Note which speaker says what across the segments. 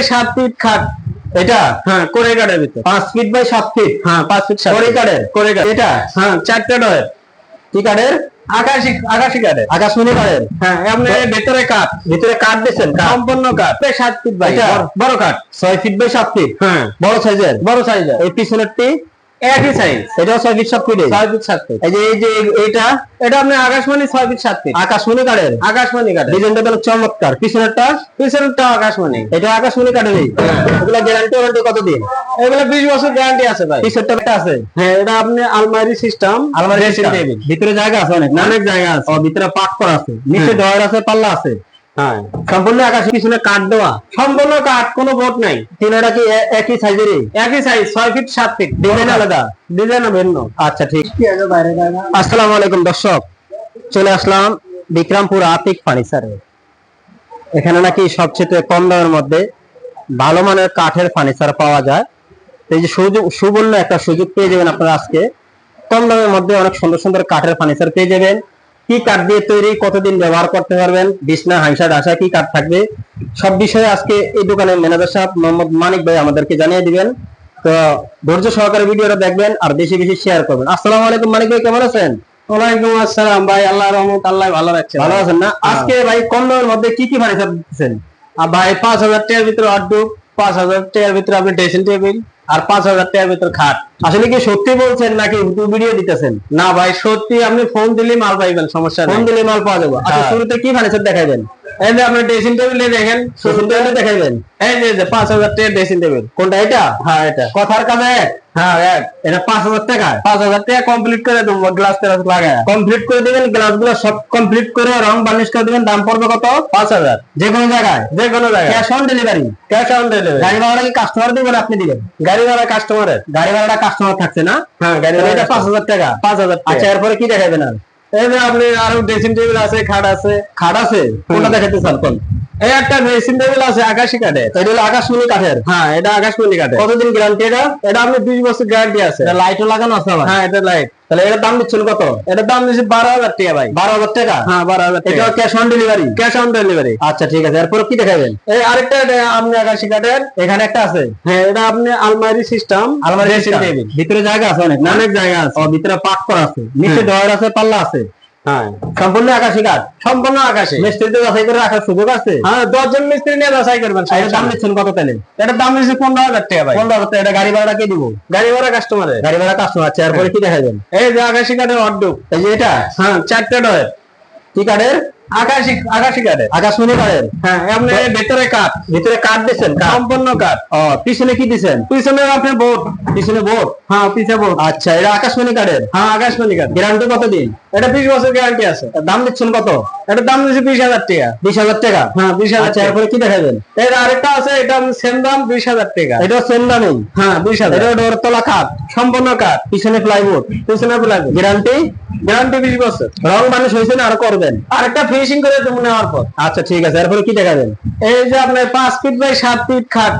Speaker 1: By সাত fit খাট।
Speaker 2: এটা?
Speaker 1: হ্যাঁ কোরে কাঠের ভিতর।
Speaker 2: পাঁচ ফিট বাই সাত ফিট
Speaker 1: হ্যাঁ পাঁচ ফিট
Speaker 2: কোরে। কাঠের?
Speaker 1: কোরে কাঠ
Speaker 2: এটা?
Speaker 1: হ্যাঁ চারটে ডয়ের
Speaker 2: কি কাঠের?
Speaker 1: আকাশি আকাশি কাঠের।
Speaker 2: আকাশমণি কাঠের?
Speaker 1: হ্যাঁ আপনি ভেতরে কাঠ।
Speaker 2: ভিতরে কাঠ দিচ্ছেন
Speaker 1: সম্পূর্ণ কাঠ। প্রায় সাত ফিট বাই। বড় কাঠ।
Speaker 2: ছয় ফিট বাই সাত ফিট
Speaker 1: হ্যাঁ।
Speaker 2: বড় সাইজের
Speaker 1: বড় সাইজের
Speaker 2: এই পিছনেরটি
Speaker 1: একই সাইজ
Speaker 2: এটাও ছয় ফিট সাত ফিট
Speaker 1: ছয় ফিট সাত ফিট
Speaker 2: এই যে এই যে এটা
Speaker 1: এটা আপনি আকাশমণি ছয় ফিট সাত ফিট
Speaker 2: আকাশমণি কাঠের
Speaker 1: আকাশমণি কাঠের
Speaker 2: ডিজাইনটা তাহলে চমৎকার। পিছনেরটা
Speaker 1: পিছনেরটা আকাশমণি।
Speaker 2: এটা আকাশমণি কাঠেরই এগুলো গ্যারান্টি ওয়ারেন্টি কতদিন?
Speaker 1: এগুলো বিশ বছর গ্যারান্টি আছে ভাই।
Speaker 2: পিছনেরটা আছে?
Speaker 1: হ্যাঁ এটা আপনি আলমারি সিস্টেম
Speaker 2: আলমারি ভিতরে জায়গা আছে অনেক
Speaker 1: অনেক জায়গা আছে।
Speaker 2: ভিতরে পাক করা আছে। নিচে
Speaker 1: হ্যাঁ।
Speaker 2: ডয়ার আছে পাল্লা আছে।
Speaker 1: হ্যাঁ।
Speaker 2: সম্পূর্ণ আকাশি পিছনে কাঠ দেওয়া।
Speaker 1: সম্পূর্ণ কাঠ কোনো বোর্ড নাই।
Speaker 2: তিনটা কি একই সাইজেরই
Speaker 1: একই সাইজ ছয় ফিট সাত ফিট
Speaker 2: ডিজাইন আলাদা।
Speaker 1: ডিজাইন ভিন্ন।
Speaker 2: আচ্ছা ঠিক। আসসালামু আলাইকুম দর্শক। চলে আসলাম বিক্রমপুর আতিক ফার্নিচারে। এখানে নাকি সবচেয়ে কম দামের মধ্যে ভালো মানের কাঠের ফার্নিচার পাওয়া যায়। এই যে সুযোগ সুবর্ণ একটা সুযোগ পেয়ে যাবেন আপনারা আজকে। কম দামের মধ্যে অনেক সুন্দর সুন্দর কাঠের ফার্নিচার পেয়ে যাবেন। কি কাঠ দিয়ে তৈরি কতদিন ব্যবহার করতে পারবেন বিছনা হাইসা ডাসা কি কাঠ থাকবে? সব বিষয়ে আজকে এই দোকানের ম্যানেজার সাহেব মোহাম্মদ মানিক ভাই আমাদেরকে জানিয়ে দিবেন। তো ধৈর্য সহকারে ভিডিওটা দেখবেন আর বেশি বেশি শেয়ার করবেন। আসসালামু আলাইকুম মানিক ভাই কেমন আছেন?
Speaker 1: ওয়ালাইকুম আসসালাম ভাই আল্লাহ রহমত আল্লাহ ভালো রাখছে
Speaker 2: ভালো আছেন না? আজকে ভাই কম দামের মধ্যে কি কি ফার্নিচার দিচ্ছেন
Speaker 1: ভাই পাঁচ হাজার টাকার ভিতরে আউটডোর পাঁচ হাজার টাকার ভিতরে আপনি ড্রেসিং টেবিল আর পাঁচ হাজার টাকার ভিতর খাট।
Speaker 2: আসলে কি সত্যি বলছেন নাকি ইউটিউব ভিডিও দিতেছেন?
Speaker 1: না ভাই সত্যি আপনি ফোন দিলে মাল পাইবেন সমস্যা
Speaker 2: ফোন দিলে মাল পাওয়া যাবে। আচ্ছা
Speaker 1: হ্যাঁ।
Speaker 2: শুরুতে কি ফার্নিচার দেখাবেন
Speaker 1: এই যে আপনি ড্রেসিং টেবিল দেখেন
Speaker 2: শুরুতে টেবিল দেখাইবেন?
Speaker 1: এই যে পাঁচ হাজার টাকার ড্রেসিং টেবিল
Speaker 2: কোনটা এটা?
Speaker 1: হ্যাঁ এটা।
Speaker 2: কথার কাজে
Speaker 1: হ্যাঁ
Speaker 2: এটা পাঁচ হাজার টাকা।
Speaker 1: পাঁচ হাজার টাকা কমপ্লিট করে দেবো গ্লাস টেলাস লাগায়।
Speaker 2: কমপ্লিট করে দিবেন গ্লাসগুলো সব কমপ্লিট করে রং বার্নিশ করে দিবেন দাম পড়বে কত?
Speaker 1: পাঁচ হাজার।
Speaker 2: যে কোনো জায়গায়।
Speaker 1: যে কোনো জায়গায়।
Speaker 2: Cash on delivery
Speaker 1: cash on delivery
Speaker 2: গাড়ি ভাড়া কি কাস্টমার দিবেন আপনি দিবেন?
Speaker 1: গাড়ি ভাড়া কাস্টমারের
Speaker 2: গাড়ি ভাড়াটা কাস্টমার থাকছে না?
Speaker 1: হ্যাঁ গাড়ি ভাড়া
Speaker 2: পাঁচ হাজার টাকা।
Speaker 1: পাঁচ হাজার
Speaker 2: আচ্ছা
Speaker 1: আচ্ছা
Speaker 2: এরপরে কি দেখাবেন আর?
Speaker 1: এই যে আপনি আরও ড্রেসিং টেবিল আছে খাট আছে।
Speaker 2: খাট আছে? কোনটা দেখাতে চান কোন?
Speaker 1: এই একটা ড্রেসিং টেবিল আছে আকাশি কাঠের।
Speaker 2: এটা হলো আকাশমণি কাঠের।
Speaker 1: হ্যাঁ এটা আকাশমণি কাঠের।
Speaker 2: কতদিন গ্যারান্টি এটা?
Speaker 1: এটা আপনি বিশ বছর গ্যারান্টি আছে।
Speaker 2: এটা লাইটও লাগানো আছে
Speaker 1: হ্যাঁ এটা লাইট
Speaker 2: তাহলে এটার দাম দিচ্ছেন কত?
Speaker 1: এটার দাম দিচ্ছে বারো হাজার টাকা ভাই।
Speaker 2: বারো হাজার টাকা?
Speaker 1: হ্যাঁ বারো হাজার
Speaker 2: এটা
Speaker 1: টাকা
Speaker 2: cash on delivery
Speaker 1: cash on delivery
Speaker 2: আচ্ছা ঠিক আছে। এরপরে কি দেখাবেন?
Speaker 1: এই আরেকটা আপনি আকাশি কাঠের।
Speaker 2: এখানে একটা আছে?
Speaker 1: হ্যাঁ এটা আপনি আলমারি সিস্টেম
Speaker 2: আলমারি system। ভিতরে জায়গা আছে অনেক
Speaker 1: অনেক জায়গা আছে।
Speaker 2: ভিতরে পাট করা আছে। নিচে
Speaker 1: হ্যাঁ।
Speaker 2: ডয়ার আছে পাল্লা আছে।
Speaker 1: হ্যাঁ।
Speaker 2: সম্পূর্ণ আকাশি কাঠ
Speaker 1: সম্পূর্ণ আকাশে।
Speaker 2: মিস্ত্রি যাচাই করে রাখার সুযোগ আছে?
Speaker 1: হ্যাঁ দশজন মিস্ত্রি নিয়ে যাচাই করবেন
Speaker 2: এটার দাম নিচ্ছেন কত তাহলে?
Speaker 1: এটার দাম দিচ্ছে পনেরো হাজার টাকা ভাই।
Speaker 2: পনেরো হাজার টাকা এটা গাড়ি ভাড়া কে দিব?
Speaker 1: গাড়ি ভাড়া কাস্টমারের
Speaker 2: গাড়ি ভাড়া কাস্টমার আছে এরপরে কি দেখাবেন
Speaker 1: এই যে আকাশি কাঠের
Speaker 2: এই যে এটা?
Speaker 1: হ্যাঁ চারটে ডয়ের
Speaker 2: কি কাঠের?
Speaker 1: আকাশি আকাশি কাঠের।
Speaker 2: আকাশমণি কাঠের
Speaker 1: হ্যাঁ আপনি ভেতরে কাঠ।
Speaker 2: ভিতরে কাঠ দিচ্ছেন কাঠ।
Speaker 1: সম্পূর্ণ কাঠ।
Speaker 2: ও পিছনে কি দিচ্ছেন
Speaker 1: পিছনে আপনি
Speaker 2: পিছনে বোর্ড?
Speaker 1: হ্যাঁ পিছে বোর্ড।
Speaker 2: আচ্ছা এটা আকাশমণি কাঠের?
Speaker 1: হ্যাঁ আকাশমণি কাঠ।
Speaker 2: গ্যারান্টি কতদিন?
Speaker 1: এটা বিশ বছর গ্যারান্টি আছে।
Speaker 2: দাম দিচ্ছেন কত?
Speaker 1: এটার দাম দিচ্ছে বিশ হাজার টাকা।
Speaker 2: বিশ হাজার টাকা?
Speaker 1: হ্যাঁ বিশ হাজার
Speaker 2: আচ্ছা
Speaker 1: টাকা।
Speaker 2: এরপরে কি দেখাবেন?
Speaker 1: এর আরেকটা আছে এটা সেম দাম বিশ হাজার টাকা।
Speaker 2: এটা সেম দামই?
Speaker 1: হ্যাঁ বিশ হাজার।
Speaker 2: এটা ডোর তলা খাট
Speaker 1: সম্পূর্ণ কাঠ।
Speaker 2: পিছনে প্লাইবোর্ড
Speaker 1: পিছনে
Speaker 2: গ্যারান্টি
Speaker 1: গ্যারান্টি বিশ বছর।
Speaker 2: রং মানুষ হয়েছে না আর করবেন?
Speaker 1: আরেকটা ফিনিশিং করে দেবো নেওয়ার পর।
Speaker 2: আচ্ছা ঠিক আছে। এরপরে কি দেখাবেন?
Speaker 1: এই যে আপনার পাঁচ ফিট বাই সাত ফিট খাট।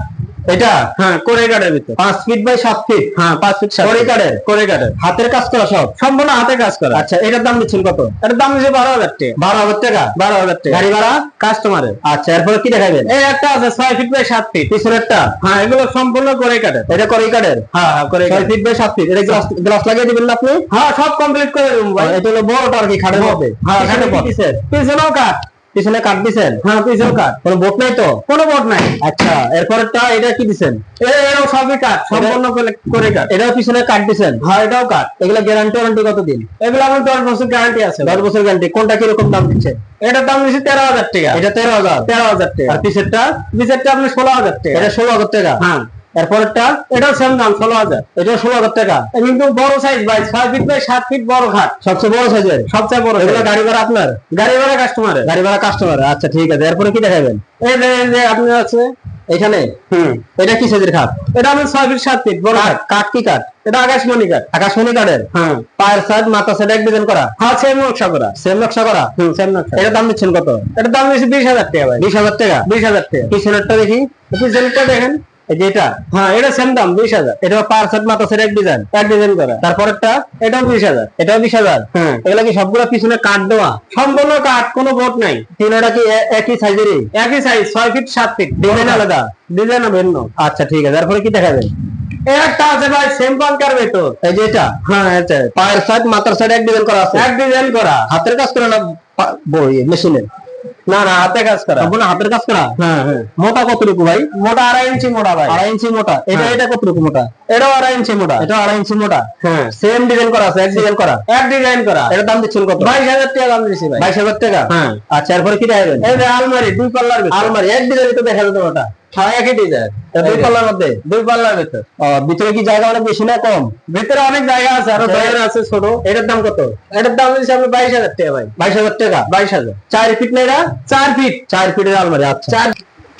Speaker 2: এটা?
Speaker 1: হ্যাঁ করে কাঠের ভিতর।
Speaker 2: পাঁচ ফিট বাই সাত ফিট
Speaker 1: হ্যাঁ পাঁচ ফিট
Speaker 2: করে কাঠের
Speaker 1: করে কাঠের
Speaker 2: হাতের কাজ করা সব?
Speaker 1: সম্পূর্ণ হাতে কাজ করা।
Speaker 2: আচ্ছা এটার দাম দিচ্ছেন কত?
Speaker 1: এটার দাম দিচ্ছে বারো হাজার টাকা।
Speaker 2: বারো হাজার টাকা?
Speaker 1: বারো হাজার টাকা।
Speaker 2: গাড়ি ভাড়া?
Speaker 1: কাস্টমারের।
Speaker 2: আচ্ছা এরপরে কি দেখাবেন?
Speaker 1: এই একটা আছে ছয় ফিট বাই সাত ফিট
Speaker 2: পিছনেরটা?
Speaker 1: হ্যাঁ এগুলো সম্পূর্ণ করে কাঠের
Speaker 2: এটা করে কাঠের
Speaker 1: হ্যাঁ হ্যাঁ করে
Speaker 2: ছয় ফিট বাই সাত ফিট এটা গ্লাস গ্লাস লাগিয়ে দিবেন না আপনি?
Speaker 1: হ্যাঁ সব কমপ্লিট করে দেবো
Speaker 2: এটা হলো বড়টা আর কি খাটের মধ্যে।
Speaker 1: হ্যাঁ, খাটের? পিছনেও কাঠ।
Speaker 2: পিছনে কাঠ দিছেন?
Speaker 1: হ্যাঁ পিছনেও কাঠ
Speaker 2: কোনো বোট নাই তো?
Speaker 1: কোনো বোর্ড নাই।
Speaker 2: আচ্ছা এরপরটা এটা কি দিছেন?
Speaker 1: এ- এরও সবই কাঠ সম্পূর্ণ করে- কাঠ
Speaker 2: এটাও পিছনে কাঠ দিছেন?
Speaker 1: হ্যাঁ এটাও কাঠ
Speaker 2: এগুলো গ্যারান্টি ওয়ারেন্টি কতদিন?
Speaker 1: এগুলো আমার দশ বছর গ্যারান্টি আছে।
Speaker 2: দশ বছর গ্যারান্টি কোনটা কীরকম দাম দিচ্ছে?
Speaker 1: এটার দাম দিচ্ছে তেরো হাজার টাকা।
Speaker 2: এটা তেরো হাজার।
Speaker 1: তেরো হাজার টাকা।
Speaker 2: আর পিছেরটা
Speaker 1: পিছেরটা আপনি ষোলো হাজার টাকা।
Speaker 2: এটা ষোলো হাজার টাকা।
Speaker 1: হ্যাঁ।
Speaker 2: এরপরটা
Speaker 1: এটাও সেম দাম ষোলো হাজার।
Speaker 2: এটা ষোলো হাজার টাকা।
Speaker 1: কিন্তু বড় সাইজ ভাই ছয় ফিট বাই সাত ফিট বড় খাট
Speaker 2: সবচেয়ে বড় সাইজের
Speaker 1: সবচেয়ে বড়
Speaker 2: এগুলো গাড়ি ভাড়া আপনার?
Speaker 1: গাড়ি ভাড়া কাস্টমারের
Speaker 2: গাড়ি ভাড়া কাস্টমার আচ্ছা ঠিক আছে। এরপরে কি দেখাবেন?
Speaker 1: এই যে এই আপনি আছে
Speaker 2: এখানে?
Speaker 1: হুম।
Speaker 2: এটা কি সাইজের খাট?
Speaker 1: এটা আমি ছয় ফিট সাত ফিট বড় খাট
Speaker 2: কাঠ কি কাঠ?
Speaker 1: এটা আকাশমণি কাঠ।
Speaker 2: আকাশমণি কাঠের?
Speaker 1: হ্যাঁ।
Speaker 2: পায়ের সাইড মাথা সাইড এক ডিজাইন করা?
Speaker 1: হ্যাঁ সেম নকশা করা।
Speaker 2: সেম নকশা করা?
Speaker 1: হুম সেম নকশা।
Speaker 2: এটার দাম দিচ্ছেন কত?
Speaker 1: এটার দাম দিচ্ছে বিশ হাজার টাকা ভাই।
Speaker 2: বিশ হাজার টাকা?
Speaker 1: বিশ হাজার টাকা।
Speaker 2: পিছনেরটা দেখি।
Speaker 1: পিছনেরটা দেখেন।
Speaker 2: এই যে এটা?
Speaker 1: হ্যাঁ এটা সেম দাম বিশ হাজার।
Speaker 2: এটা পার সেট মাথা সেট এক ডিজাইন
Speaker 1: এক ডিজাইন করা।
Speaker 2: তারপরেরটা
Speaker 1: এটাও বিশ হাজার
Speaker 2: এটাও বিশ হাজার।
Speaker 1: হ্যাঁ।
Speaker 2: এগুলা কি সবগুলো পিছনে কাট দেওয়া?
Speaker 1: সম্পূর্ণ কাঠ কোনো বোট নাই।
Speaker 2: তিনটা কি একই সাইজেরই
Speaker 1: একই সাইজ ছয় ফিট সাত ফিট
Speaker 2: ডিজাইন আলাদা।
Speaker 1: ডিজাইন ভিন্ন।
Speaker 2: আচ্ছা ঠিক আছে। তারপরে কি দেখাবেন?
Speaker 1: একটা আছে ভাই সেম পাঙ্কার ভেতর।
Speaker 2: এই যে এটা?
Speaker 1: হ্যাঁ এটা।
Speaker 2: পায়ের সাইড মাথার সাইড এক ডিজাইন করা আছে।
Speaker 1: এক ডিজাইন করা।
Speaker 2: হাতের কাজ করে না বই মেশিনের
Speaker 1: না না হাতে কাজ করা।
Speaker 2: সম্পূর্ণ হাতের কাজ করা?
Speaker 1: হ্যাঁ হ্যাঁ।
Speaker 2: মোটা কতটুকু ভাই?
Speaker 1: মোটা আড়াই ইঞ্চি মোটা ভাই।
Speaker 2: আড়াই ইঞ্চি মোটা। এটা
Speaker 1: হ্যাঁ।
Speaker 2: এটা কতটুকু মোটা?
Speaker 1: এটাও আড়াই ইঞ্চি মোটা।
Speaker 2: এটা আড়াই ইঞ্চি মোটা?
Speaker 1: হ্যাঁ।
Speaker 2: সেম ডিজাইন করা আছে এক ডিজাইন করা?
Speaker 1: এক ডিজাইন করা।
Speaker 2: এটার দাম দিচ্ছেন কত?
Speaker 1: বাইশ হাজার টাকা দাম দিচ্ছি ভাই।
Speaker 2: বাইশ হাজার টাকা?
Speaker 1: হ্যাঁ।
Speaker 2: আচ্ছা এরপরে কি দেখাবেন?
Speaker 1: এই আলমারি দুই পাল্লার
Speaker 2: আলমারি এক ডিজাইন তো দেখা যেত ওটা।
Speaker 1: হ্যাঁ একই ডিজাইন
Speaker 2: দুই পাল্লার মধ্যে
Speaker 1: দুই পাল্লার ভিতর।
Speaker 2: ভিতরে কি জায়গা অনেক বেশি না কম?
Speaker 1: ভিতরে অনেক জায়গা আছে আরও। আছে। ছোট।
Speaker 2: এটার দাম কত?
Speaker 1: এটার দাম বাইশ হাজার টাকা ভাই।
Speaker 2: বাইশ হাজার টাকা?
Speaker 1: বাইশ হাজার।
Speaker 2: চার ফিট না এটা?
Speaker 1: চার ফিট
Speaker 2: চার ফিটের আলমারি আচ্ছা।
Speaker 1: চার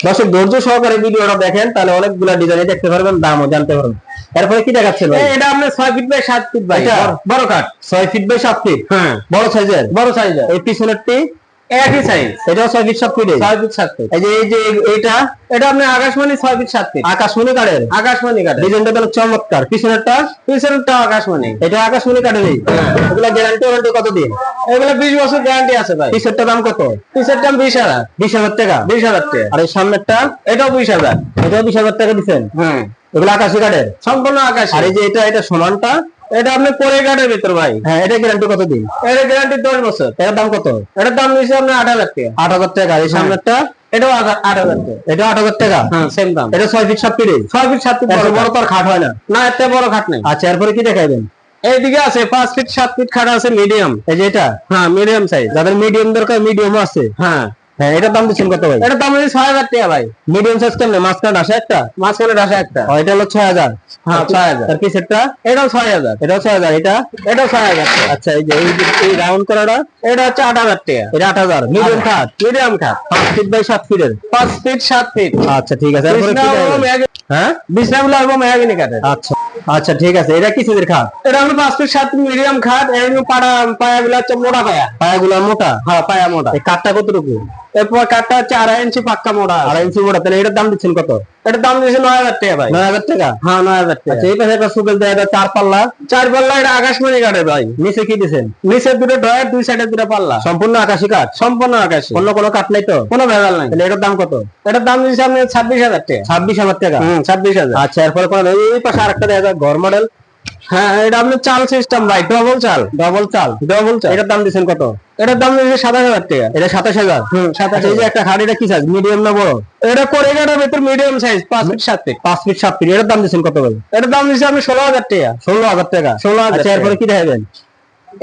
Speaker 2: দর্শক ধৈর্য সহকারে ভিডিওটা দেখেন তাহলে অনেকগুলা ডিজাইন দেখতে পারবেন দামও জানতে পারবেন। এরপরে কি দেখাচ্ছেন ভাই?
Speaker 1: এটা আপনার ছয় ফিট বাই সাত ফিট ভাই। বড় কাঠ
Speaker 2: ছয় ফিট বাই সাত ফিট
Speaker 1: হ্যাঁ।
Speaker 2: বড় সাইজের
Speaker 1: বড় সাইজের
Speaker 2: এই পিছনেরটি
Speaker 1: একই সাইজ
Speaker 2: এটাও ছয় ফিট সাত ফিট
Speaker 1: ছয় ফিট সাত ফিট
Speaker 2: এই যে এই যে এইটা?
Speaker 1: এটা আপনার আকাশমণি ছয় ফিট সাত ফিট
Speaker 2: আকাশমণি কাঠের
Speaker 1: আকাশমণি কাঠের
Speaker 2: ডিজাইনটা তাহলে চমৎকার। পিছনেরটা
Speaker 1: পিছনটা আকাশমণি।
Speaker 2: এটা আকাশমণি কাঠেরই এগুলা গ্যারান্টি ওয়ারেন্টি কত দিন
Speaker 1: এগুলো বিশ বছর গ্যারান্টি আছে ভাই।
Speaker 2: দাম কত?
Speaker 1: পিসের দাম বিশ হাজার।
Speaker 2: বিশ হাজার টাকা?
Speaker 1: বিশ হাজার টাকা।
Speaker 2: আর এই সামনেরটা?
Speaker 1: এটাও বিশ হাজার।
Speaker 2: এটাও বিশ হাজার টাকা দিচ্ছেন
Speaker 1: হ্যাঁ।
Speaker 2: এগুলো আকাশি কাঠের
Speaker 1: সম্পূর্ণ আকাশ।
Speaker 2: আর এই যে এটা এটা সমানটা?
Speaker 1: এটা আপনি পরে কাঠের ভিতর ভাই।
Speaker 2: হ্যাঁ এটা গ্যারান্টি কত দিন
Speaker 1: এর গ্যারান্টি দশ বছর।
Speaker 2: এটার দাম কত?
Speaker 1: এটার দাম নিচ্ছে আপনার আট হাজার টাকা।
Speaker 2: আট হাজার টাকা এই সামনেরটা?
Speaker 1: এটাও আট হাজার টাকা।
Speaker 2: এটা আট হাজার টাকা?
Speaker 1: হ্যাঁ সেম দাম।
Speaker 2: এটা ছয় ফিট সাত ফিটে
Speaker 1: ছয় ফিট সাত ফিট বড়
Speaker 2: বড় তো আর খাট হয় না।
Speaker 1: না এত বড় খাট নেই।
Speaker 2: আচ্ছা এরপরে কি দেখাইবেন?
Speaker 1: এইদিকে আছে পাঁচ ফিট সাত ফিট খাট আছে মিডিয়াম
Speaker 2: এই যে এটা?
Speaker 1: হ্যাঁ মিডিয়াম সাইজ
Speaker 2: যাদের মিডিয়াম দরকার মিডিয়ামও আছে।
Speaker 1: হ্যাঁ।
Speaker 2: হ্যাঁ এটার দাম দিচ্ছেন কত ভাই?
Speaker 1: এটার দাম হচ্ছে ছয় হাজার টাকা ভাই।
Speaker 2: মিডিয়াম সাইজ কেমন? মাঝখানে আসে একটা?
Speaker 1: মাঝখানে আসে একটা।
Speaker 2: ও, এটা হলো ছয় হাজার।
Speaker 1: হ্যাঁ ছয় হাজার।
Speaker 2: তার পিছেরটা
Speaker 1: এটাও ছয় হাজার।
Speaker 2: এটাও ছয় হাজার। এটা?
Speaker 1: এটাও ছয় হাজার
Speaker 2: আচ্ছা এই যে এই যে- এই রাউন্ড করাটা?
Speaker 1: এটা হচ্ছে আট হাজার টাকা।
Speaker 2: এটা আট হাজার। মিডিয়াম খাট
Speaker 1: মিডিয়াম খাট
Speaker 2: পাঁচ ফিট বাই সাত ফিটের
Speaker 1: পাঁচ ফিট সাত ফিট
Speaker 2: আচ্ছা ঠিক আছে। কি? হ্যাঁ?
Speaker 1: বিছনাগুলো এবং মেহাগিনি কাঠের
Speaker 2: আচ্ছা আচ্ছা ঠিক আছে। এটা কি সাইজের খাট
Speaker 1: এটা হলো পাঁচ ফিট সাত মিডিয়াম খাট এর পাড়া পায়াগুলো হচ্ছে মোটা পায়া।
Speaker 2: পায়াগুলো মোটা?
Speaker 1: হ্যাঁ পায়া মোটা।
Speaker 2: এই কাঠটা কতটুকু?
Speaker 1: এরপর কাঠটা হচ্ছে আড়াই ইঞ্চি পাক্কা মোটা
Speaker 2: আড়াই ইঞ্চি মোটা তাহলে এটার দাম দিচ্ছেন কত?
Speaker 1: এটার দাম দিয়েছে নয় হাজার টাকা ভাই।
Speaker 2: নয় হাজার টাকা?
Speaker 1: হ্যাঁ নয় হাজার টাকা।
Speaker 2: আচ্ছা এই পাশে একটা সুবেল দেয় এটা চার পাল্লা।
Speaker 1: চার পাল্লা এটা আকাশমণি কাঠের ভাই।
Speaker 2: নিচে কি দিচ্ছেন
Speaker 1: দুটো ড্রয়ার দুই সাইডের দুটো পাল্লা।
Speaker 2: সম্পূর্ণ আকাশি কাঠ?
Speaker 1: সম্পূর্ণ আকাশে।
Speaker 2: অন্য কোনো কাঠ নাই তো?
Speaker 1: কোনো ভেজাল নাই।
Speaker 2: তাহলে এটার দাম কত?
Speaker 1: এটার দাম দিয়েছে আপনি ছাব্বিশ হাজার টাকা।
Speaker 2: ছাব্বিশ হাজার টাকা?
Speaker 1: হুম ছাব্বিশ হাজার।
Speaker 2: আচ্ছা এরপরে এই পাশে আরেকটা দেখা যায় ঘর মডেল।
Speaker 1: হ্যাঁ এটা চাল সিস্টেম ভাই। ডবল চাল।
Speaker 2: ডবল চাল।
Speaker 1: ডবল চাল।
Speaker 2: এটার দাম দিচ্ছেন কত?
Speaker 1: এটার দাম দিয়েছে সাতাশ হাজার টাকা।
Speaker 2: এটা সাতাশ হাজার?
Speaker 1: হুম সাতাশ
Speaker 2: আচ্ছা এই যে একটা হাড় এটা কি সাইজ মিডিয়াম না বড়?
Speaker 1: এটা করে কাটার ভেতর মিডিয়াম সাইজ পাঁচ ফিট সাত ফিট
Speaker 2: পাঁচ ফিট সাত ফিট এটার দাম দিচ্ছেন কত বলে
Speaker 1: এটার দাম দিচ্ছে আপনি ষোলো হাজার টাকা।
Speaker 2: ষোলো হাজার টাকা।
Speaker 1: ষোলো হাজার
Speaker 2: আচ্ছা এরপরে কি দেখাবেন?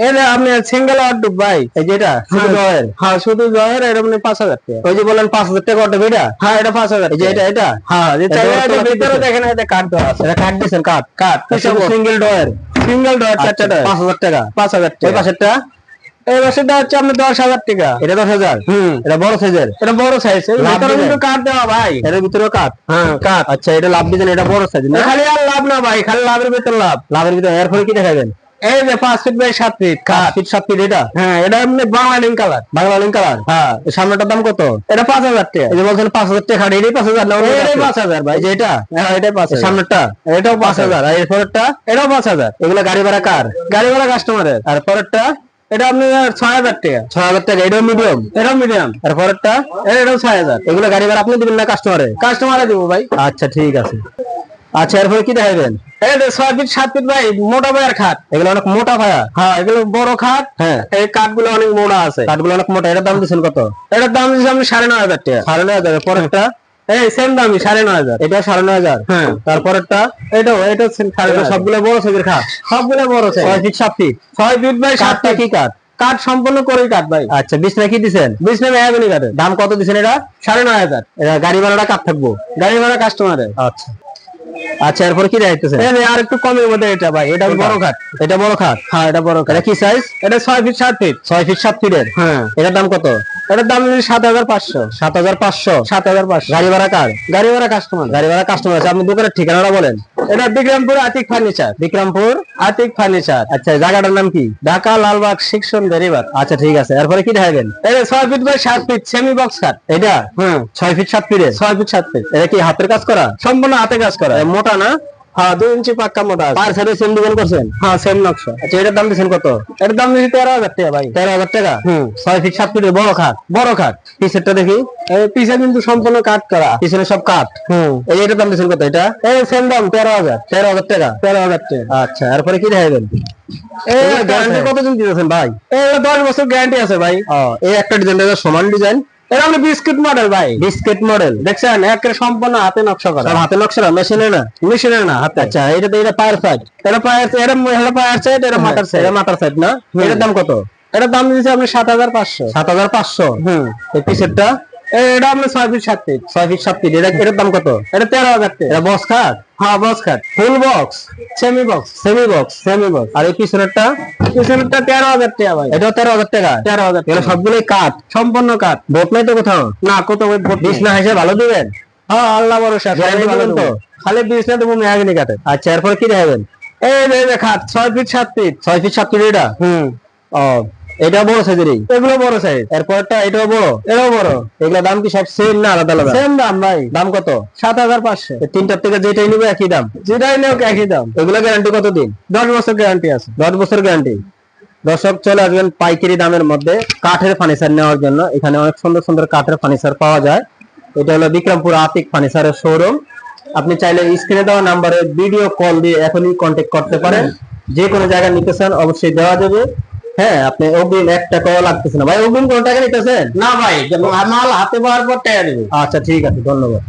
Speaker 1: এটা আপনি সিঙ্গেল অর্ডার ভাই
Speaker 2: এই শুধু জয়ের?
Speaker 1: হ্যাঁ শুধু জয়ের এটা আপনি পাঁচ হাজার টাকা।
Speaker 2: ওই যে বললেন পাঁচ হাজার টাকা অর্ডার এটা?
Speaker 1: হ্যাঁ এটা পাঁচ হাজার
Speaker 2: এটা এটা?
Speaker 1: হ্যাঁ যে
Speaker 2: এটা
Speaker 1: চাইলে
Speaker 2: তো
Speaker 1: এটা
Speaker 2: আপনি
Speaker 1: ভিতরে দেখেন এটা কাঠ দেওয়া আছে।
Speaker 2: এটা কাঠ দিচ্ছেন কাঠ
Speaker 1: কাঠ
Speaker 2: সিঙ্গেল ডয়ের
Speaker 1: সিঙ্গেল ডয়ার চারটা ডয়ার
Speaker 2: পাঁচ হাজার টাকা।
Speaker 1: পাঁচ হাজার টাকা।
Speaker 2: পাশেরটা?
Speaker 1: এই হচ্ছে আপনি দশ হাজার টাকা।
Speaker 2: এটা দশ হাজার?
Speaker 1: হুম।
Speaker 2: এটা বড় সাইজের
Speaker 1: এটা বড় সাইজ ভিতরে কিন্তু কাঠ দেওয়া ভাই।
Speaker 2: এটার ভিতরেও কাঠ
Speaker 1: হ্যাঁ কাঠ
Speaker 2: আচ্ছা এটা লাভ দিচ্ছেন এটা বড় সাইজ না?
Speaker 1: খালি আর লাভ না ভাই। খালি লাভের ভিতর লাভ।
Speaker 2: লাভের ভিতরে এরপরে কি দেখাবেন?
Speaker 1: এই যে পাঁচ ফিট বাই সাত ফিট
Speaker 2: পাঁচ ফিট সাত ফিট এটা?
Speaker 1: হ্যাঁ এটা এমনি Bangla link colour
Speaker 2: Bangla link colour
Speaker 1: হ্যাঁ।
Speaker 2: সামনেটার দাম কত?
Speaker 1: এটা পাঁচ হাজার টাকা।
Speaker 2: এই যে বলছেন পাঁচ হাজার টাকা এটাই পাঁচ হাজার না
Speaker 1: এটাই পাঁচ হাজার ভাই
Speaker 2: যে এটা
Speaker 1: হ্যাঁ এটাই পাঁচ
Speaker 2: সামনেরটা
Speaker 1: এটাও
Speaker 2: পাঁচ হাজার। আর এরপরেরটা
Speaker 1: এটাও পাঁচ হাজার।
Speaker 2: এগুলা গাড়ি ভাড়া কার?
Speaker 1: গাড়ি ভাড়া কাস্টমারের
Speaker 2: আর পরেরটা?
Speaker 1: এটা আপনি ছয় হাজার টাকা।
Speaker 2: ছয় হাজার টাকা এটাও মিডিয়াম
Speaker 1: এটাও মিডিয়াম
Speaker 2: আর পরেরটা?
Speaker 1: এটাও ছয় হাজার।
Speaker 2: এগুলো গাড়ি ভাড়া আপনি দিবেন না কাস্টমারে
Speaker 1: কাস্টমারে দিব ভাই।
Speaker 2: আচ্ছা ঠিক আছে। আচ্ছা এরপরে কি দেখাবেন
Speaker 1: এই যে ছয় ফিট সাত ফিট ভাই মোটা ভাইয়ের খাট।
Speaker 2: এগুলো অনেক মোটা ভায়া
Speaker 1: হ্যাঁ এগুলো বড় খাট।
Speaker 2: হ্যাঁ।
Speaker 1: এই কাঠগুলো অনেক মোটা আছে।
Speaker 2: কাঠগুলো অনেক মোটা এটার দাম দিচ্ছেন কত?
Speaker 1: এটার দাম দিচ্ছে আপনি সাড়ে নয় হাজার টাকা।
Speaker 2: সাড়ে নয় হাজার পরেরটা?
Speaker 1: এই সেম দামই সাড়ে নয় হাজার।
Speaker 2: এটা সাড়ে নয় হাজার?
Speaker 1: হ্যাঁ।
Speaker 2: তারপরেরটা
Speaker 1: এটাও এটা সাড়ে
Speaker 2: সবগুলো বড় সাইজের খাট?
Speaker 1: সবগুলো বড় সাইজ
Speaker 2: ছয় ফিট সাত ফিট?
Speaker 1: ছয় ফিট বাই সাত
Speaker 2: কাঠটা কি কাঠ?
Speaker 1: কাঠ সম্পূর্ণ করে কাঠ ভাই।
Speaker 2: আচ্ছা বিছনা কি দিছেন?
Speaker 1: বিষ্ণু মেহাগুনি কাঠের।
Speaker 2: দাম কত দিছেন এটা?
Speaker 1: সাড়ে নয় হাজার।
Speaker 2: এটা গাড়ি ভাড়াটা কাঠ থাকব?
Speaker 1: গাড়ি ভাড়া কাস্টমারের
Speaker 2: আচ্ছা। আচ্ছা এরপর কি দেখাইতেছেন
Speaker 1: এই আর একটু কমের মধ্যে এটা ভাই এটা বড় খাট।
Speaker 2: এটা বড় খাট?
Speaker 1: হ্যাঁ এটা বড় খাট।
Speaker 2: এটা কি সাইজ
Speaker 1: এটা ছয় ফিট সাত ফিট
Speaker 2: ছয় ফিট সাত ফিটের
Speaker 1: হ্যাঁ।
Speaker 2: এটার দাম কত?
Speaker 1: এটার দাম সাত হাজার পাঁচশো।
Speaker 2: সাত হাজার পাঁচশো?
Speaker 1: সাত হাজার পাঁচশো।
Speaker 2: গাড়ি ভাড়া কার?
Speaker 1: গাড়ি ভাড়া কাস্টমার
Speaker 2: গাড়ি ভাড়া কাস্টমার আছে। আপনি দোকানের ঠিকানাটা বলেন।
Speaker 1: এটা বিক্রমপুর আতিক ফার্নিচার।
Speaker 2: বিক্রমপুর
Speaker 1: আতিক ফার্নিচার।
Speaker 2: আচ্ছা জায়গাটার নাম কি?
Speaker 1: ঢাকা লালবাগ বেরিবার
Speaker 2: আচ্ছা ঠিক আছে। এরপরে কি দেখাবেন?
Speaker 1: এটা ছয় ফিট বাই সাত ফিট সেমি বক্স কাট
Speaker 2: এটা?
Speaker 1: হুম।
Speaker 2: ছয় ফিট সাত ফিটের
Speaker 1: ছয় ফিট সাত ফিট
Speaker 2: এটা কি হাতের কাজ করা?
Speaker 1: সম্পূর্ণ হাতে কাজ করা।
Speaker 2: মোটা না?
Speaker 1: হ্যাঁ দুই ইঞ্চি পাক্কা মোটা
Speaker 2: পার সাইডে সেম ডিজাইন করছেন?
Speaker 1: হ্যাঁ সেম নকশা।
Speaker 2: আচ্ছা এটার দাম দিচ্ছেন কত?
Speaker 1: এটার দাম তেরো হাজার টাকা ভাই।
Speaker 2: তেরো হাজার টাকা?
Speaker 1: হুম।
Speaker 2: ছয় ফিট সাত ফিটের বড় খাট?
Speaker 1: বড় খাট।
Speaker 2: পিসেরটা দেখি।
Speaker 1: পিছে কিন্তু সম্পূর্ণ কাট করা।
Speaker 2: পিছনে সব কাঠ?
Speaker 1: হুম।
Speaker 2: এই এটার দাম কত? এটা?
Speaker 1: এই সেম দাম তেরো হাজার।
Speaker 2: তেরো হাজার টাকা?
Speaker 1: তেরো হাজার টাকা।
Speaker 2: আচ্ছা এরপরে কি দেখাবেন
Speaker 1: এই
Speaker 2: গ্যারান্টি কতদিন দিতেছেন ভাই?
Speaker 1: এটা দশ বছর গ্যারান্টি আছে ভাই।
Speaker 2: এই একটা ডিজাইন সমান ডিজাইন
Speaker 1: এটা হলো বিস্কুট মডেল ভাই।
Speaker 2: বিস্কুট মডেল
Speaker 1: দেখছেন? একের সম্পূর্ণ হাতে নকশা করা।
Speaker 2: হাতে নকশা না মেশিনে না?
Speaker 1: মেশিনে না হাতে।
Speaker 2: আচ্ছা এটা তো এটা পায়ের সাইড
Speaker 1: এটা পায়ের এটা মহিলা পায়ের সাইড এটা মাথার সাইড
Speaker 2: এটা মাথার সাইড না? এটার দাম কত?
Speaker 1: এটার দাম দিয়েছে আপনি সাত হাজার পাঁচশো।
Speaker 2: সাত হাজার পাঁচশো?
Speaker 1: হুম।
Speaker 2: এই পিসেরটা
Speaker 1: এটা আপনি ছয় ফিট সাত ফিট
Speaker 2: ছয় ফিট সাত ফিট এটা এটার দাম কত?
Speaker 1: এটা তেরো হাজার টাকা।
Speaker 2: এটা বক্স খাট
Speaker 1: হ্যাঁ বক্স খাট
Speaker 2: full box
Speaker 1: semi box
Speaker 2: semi box
Speaker 1: semi box
Speaker 2: আর এই পিছনেরটা?
Speaker 1: পিছনেরটা তেরো হাজার টাকা ভাই।
Speaker 2: এটাও তেরো হাজার টাকা?
Speaker 1: তেরো হাজার টাকা।
Speaker 2: সবগুলোই কাঠ
Speaker 1: সম্পূর্ণ কাঠ
Speaker 2: বোট নাই তো কোথাও?
Speaker 1: না কত ওই ভোট
Speaker 2: বিশ না হিসেবে ভালো দিবেন?
Speaker 1: হ্যাঁ আল্লাহ ভরসা
Speaker 2: তো?
Speaker 1: খালি বিশ না দেবো মেহাগিনি কাঠে
Speaker 2: আচ্ছা এরপরে কি দেখাবেন?
Speaker 1: এই খাট ছয় ফিট সাত ফিট
Speaker 2: ছয় ফিট সাত ফিট এটা?
Speaker 1: হুম।
Speaker 2: ও এটা বড় সাইজেরই
Speaker 1: এগুলো বড় সাইজ
Speaker 2: এরপরটা এটাও বড়।
Speaker 1: এটাও বড়।
Speaker 2: এগুলো দাম কি সব সেম না আলাদা আলাদা?
Speaker 1: সেম দাম ভাই।
Speaker 2: দাম কত?
Speaker 1: সাত হাজার পাঁচশো।
Speaker 2: তিনটার থেকে যেটাই নিবে একই দাম।
Speaker 1: যেটাই নেও একই দাম।
Speaker 2: এগুলো গ্যারান্টি কত দিন
Speaker 1: দশ বছর গ্যারান্টি আছে।
Speaker 2: দশ বছর গ্যারান্টি দর্শক চলে আসবেন পাইকারি দামের মধ্যে কাঠের ফার্নিচার নেওয়ার জন্য। এখানে অনেক সুন্দর সুন্দর কাঠের ফার্নিচার পাওয়া যায়। এটা হলো বিক্রমপুর আতিক ফার্নিচারের শোরুম আপনি চাইলে স্ক্রিনে দেওয়া নাম্বারে ভিডিও কল দিয়ে এখনই কন্ট্যাক্ট করতে পারেন। যে কোনো জায়গায় নিতে চান অবশ্যই দেওয়া যাবে। হ্যাঁ আপনি অগ্রিম এক টাকাও লাগতেছে না। ভাই অগ্রিম কোনো টাকা নিতেছেন?
Speaker 1: না ভাই মাল হাতে পাওয়ার পর টাকা দেবে।
Speaker 2: আচ্ছা ঠিক আছে ধন্যবাদ।